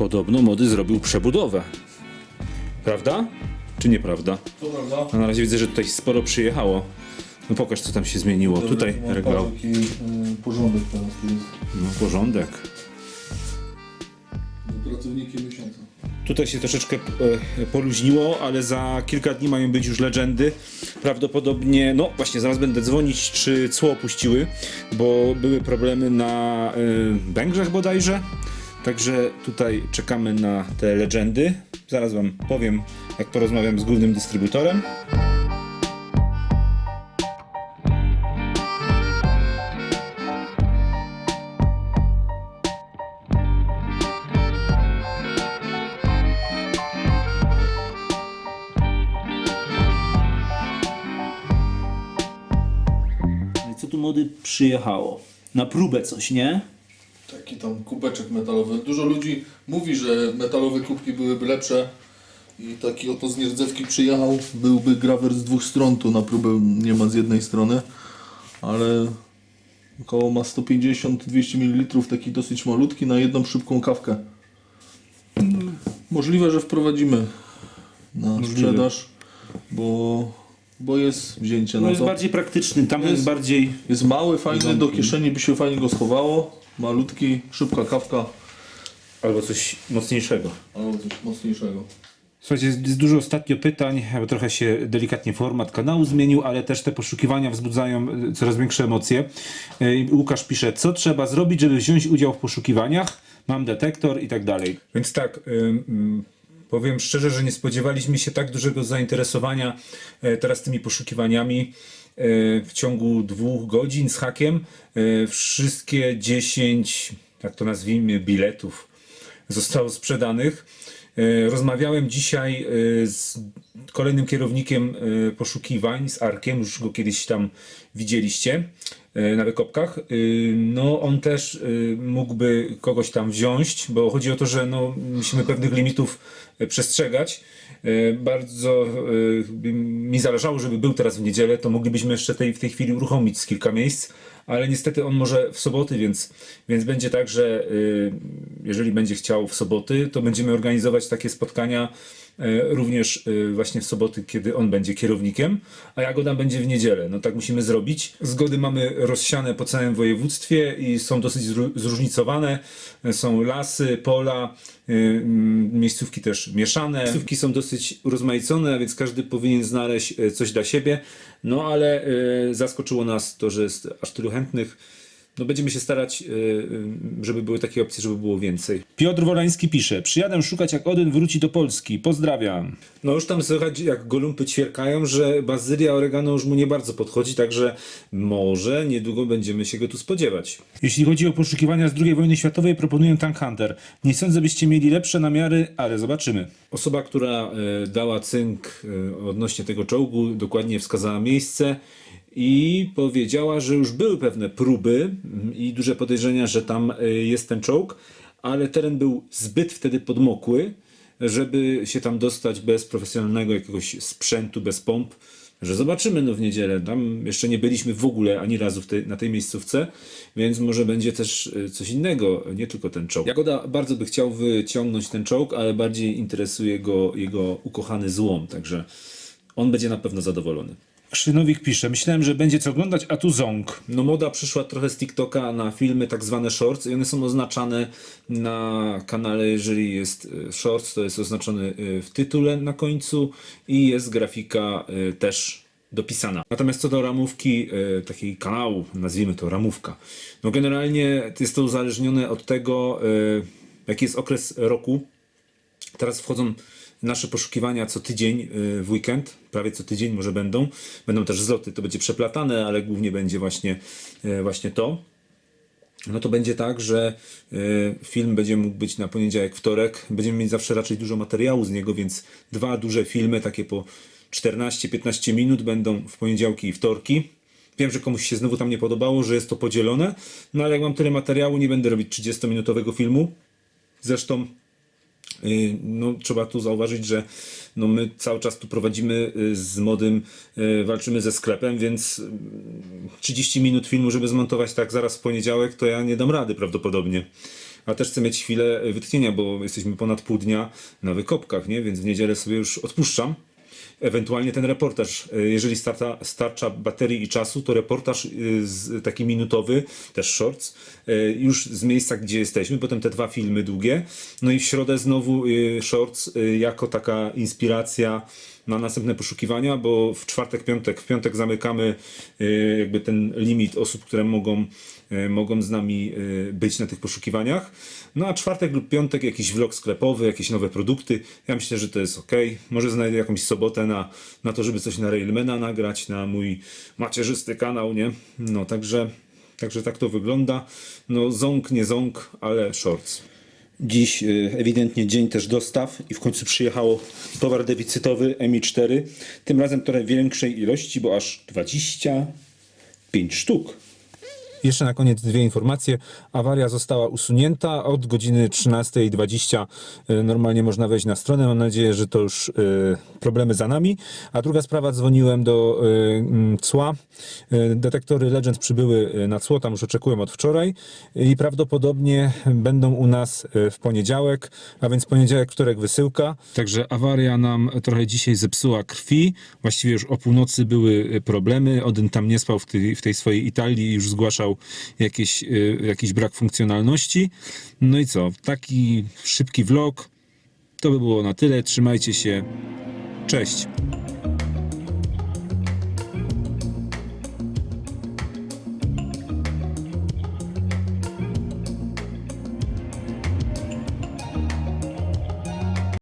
Podobno mody zrobił przebudowę. Prawda? Czy nieprawda? To prawda. A na razie widzę, że tutaj sporo przyjechało. No pokaż, co tam się zmieniło. Tutaj Mam regał. Taki y, porządek teraz jest. No, porządek. Pracowniki miesiąca. Tutaj się troszeczkę e, poluźniło, ale za kilka dni mają być już legendy. Prawdopodobnie, no właśnie, zaraz będę dzwonić, czy cło opuściły, bo były problemy na y, Węgrzech bodajże. Także tutaj czekamy na te legendy. Zaraz Wam powiem, jak porozmawiam z głównym dystrybutorem. Co tu mody przyjechało? Na próbę coś, nie? Taki tam kubeczek metalowy. Dużo ludzi mówi, że metalowe kubki byłyby lepsze. I taki oto z nierdzewki przyjechał. Byłby grawer z dwóch stron, tu na próbę nie ma z jednej strony. Ale około ma 150-200 ml, taki dosyć malutki, na jedną szybką kawkę. Możliwe, że wprowadzimy na sprzedaż, bo, bo jest wzięcie No na jest to. bardziej praktyczny, tam jest, Jest- bardziej... Jest mały, fajny, do kieszeni by się fajnie go schowało. Malutki, szybka kawka, albo coś mocniejszego. albo coś mocniejszego. Słuchajcie, jest, dużo ostatnio pytań, bo trochę się delikatnie format kanału zmienił, ale też te poszukiwania wzbudzają e, coraz większe emocje. E, Łukasz pisze, co trzeba zrobić, żeby wziąć udział w poszukiwaniach? Mam detektor i tak dalej. Więc tak, ym, powiem szczerze, że nie spodziewaliśmy się tak dużego zainteresowania e, teraz tymi poszukiwaniami. E, W ciągu dwóch godzin z hakiem e, wszystkie 10, tak to nazwijmy, biletów zostało sprzedanych. E, Rozmawiałem dzisiaj z kolejnym kierownikiem poszukiwań, z Arkiem, już go kiedyś tam widzieliście na wykopkach. E, No, on też e, mógłby kogoś tam wziąć, bo chodzi o to, że no, musimy pewnych limitów e, przestrzegać. E, Bardzo e, mi zależało, żeby był teraz w niedzielę, to moglibyśmy jeszcze tej, w tej chwili uruchomić z kilka miejsc, ale niestety on może w soboty, więc, więc będzie tak, że jeżeli będzie chciał w soboty, to będziemy organizować takie spotkania również y, właśnie w soboty, kiedy on będzie kierownikiem, a Jagoda będzie w niedzielę. No tak musimy zrobić. Zgody mamy rozsiane po całym województwie i są dosyć zróżnicowane. Są lasy, pola, miejscówki też mieszane. Miejscówki są dosyć urozmaicone, a więc każdy powinien znaleźć coś dla siebie. No ale zaskoczyło nas to, że jest aż tylu chętnych. No będziemy się starać, y, y, żeby były takie opcje, żeby było więcej. Piotr Wolański pisze, przyjadę szukać jak Odyn wróci do Polski. Pozdrawiam. No już tam słychać jak golumpy ćwierkają, że bazylia oregano już mu nie bardzo podchodzi, także może niedługo będziemy się go tu spodziewać. Jeśli chodzi o poszukiwania z II wojny światowej, proponuję Tank Hunter. Nie sądzę, byście mieli lepsze namiary, ale zobaczymy. Osoba, która e, dała cynk e, odnośnie tego czołgu, dokładnie wskazała miejsce i powiedziała, że już były pewne próby mm, i duże podejrzenia, że tam e, jest ten czołg, ale teren był zbyt wtedy podmokły, żeby się tam dostać bez profesjonalnego jakiegoś sprzętu, bez pomp. Że zobaczymy no w niedzielę. Tam jeszcze nie byliśmy w ogóle ani razu na tej miejscówce, więc może będzie też e, coś innego, nie tylko ten czołg. Jagoda bardzo by chciał wyciągnąć ten czołg, ale bardziej interesuje go jego ukochany złom, także on będzie na pewno zadowolony. Krzynowik pisze, myślałem, że będzie co oglądać, a tu ząg. No moda przyszła trochę z TikToka na filmy tak zwane shorts i one są oznaczane na kanale, jeżeli jest e, shorts, to jest oznaczony w tytule na końcu i jest grafika e, też dopisana. Natomiast co do ramówki e, takiej kanału, nazwijmy to ramówka, no generalnie jest to uzależnione od tego, jaki jest okres roku, Teraz wchodzą nasze poszukiwania co tydzień y, w weekend, prawie co tydzień może będą. Będą też zloty, to będzie przeplatane, ale głównie będzie właśnie, y, właśnie to. No to będzie tak, że y, film będzie mógł być na poniedziałek, wtorek. Będziemy mieć zawsze raczej dużo materiału z niego, więc dwa duże filmy, takie po 14-15 minut będą w poniedziałki i wtorki. Wiem, że komuś się znowu tam nie podobało, że jest to podzielone, no ale jak mam tyle materiału, nie będę robić 30-minutowego filmu. Zresztą No, trzeba tu zauważyć, że no, my cały czas tu prowadzimy y, z modem, y, walczymy ze sklepem, więc y, 30 minut filmu, żeby zmontować tak zaraz w poniedziałek, to ja nie dam rady prawdopodobnie. A też chcę mieć chwilę y, wytchnienia, bo jesteśmy ponad pół dnia na wykopkach, nie? więc w niedzielę sobie już odpuszczam. Ewentualnie ten reportaż, y, jeżeli starta, starcza baterii i czasu, to reportaż y, z, taki minutowy, też shorts, y, już z miejsca, gdzie jesteśmy, potem te dwa filmy długie. No i w środę znowu shorts jako taka inspiracja na następne poszukiwania, bo w czwartek, piątek, w piątek zamykamy y, jakby ten limit osób, które mogą, y, mogą z nami y, być na tych poszukiwaniach. No a czwartek lub piątek jakiś vlog sklepowy, jakieś nowe produkty. Ja myślę, że to jest ok. Może znajdę jakąś sobotę na, na to, żeby coś na Railmana nagrać, na mój macierzysty kanał, nie? No także, także tak to wygląda. No ząg, nie ząg, ale shorts. Dziś y, ewidentnie dzień też dostaw i w końcu przyjechało towar deficytowy MI4. Tym razem trochę większej ilości, bo aż 25 sztuk. Jeszcze na koniec dwie informacje. Awaria została usunięta od godziny 13.20. y, Normalnie można wejść na stronę. Mam nadzieję, że to już y, problemy za nami. A druga sprawa, dzwoniłem do mm, cła. Detektory Legend przybyły na cło, tam już oczekułem od wczoraj i prawdopodobnie będą u nas w poniedziałek, a więc poniedziałek, wtorek wysyłka. Także awaria nam trochę dzisiaj zepsuła krwi. Właściwie już o północy były problemy. Odyn tam nie spał w tej, w tej swojej Italii i już zgłaszał jakieś, y, jakiś brak funkcjonalności. No i co? Taki szybki vlog. To by było na tyle. Trzymajcie się. Cześć.